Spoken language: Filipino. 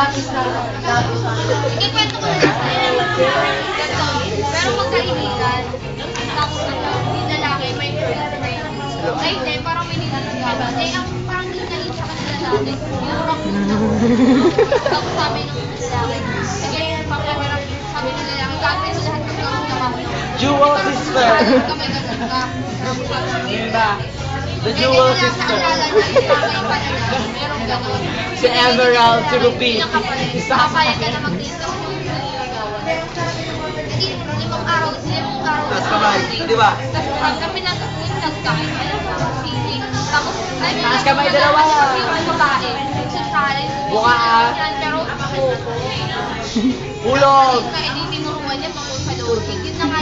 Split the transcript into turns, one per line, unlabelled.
lapis na. Lapis na.
Ikikwento ko na lang sa'yo. Ganito. Pero magkaibigan, tapos ano, yung lalaki may girlfriend. Ay, hindi, parang may ninanagawa. Eh, ang parang ninain sa kanila dati, yung rock Tapos sabi nung lalaki, sige, papawarap, sabi nung lalaki, gagawin mo lahat ng na ako.
Jewel sister.
Kami ganun ka.
Yun na. The Jewel sister.
meron ganun.
Si Emerald, si Ruby.
Papayag ka na mag-date ako yung nilagawan. Hindi, limang araw, limang araw.
Tapos kamay, di ba?
Tapos pag kami nag nagkain. Tapos,
Taas kamay, dalawa.
Yung babae, si Sharon.
Buka, ah.
Pero ako.
Ulog.
Kaya hindi tinuruan niya tungkol sa loob. Yun na nga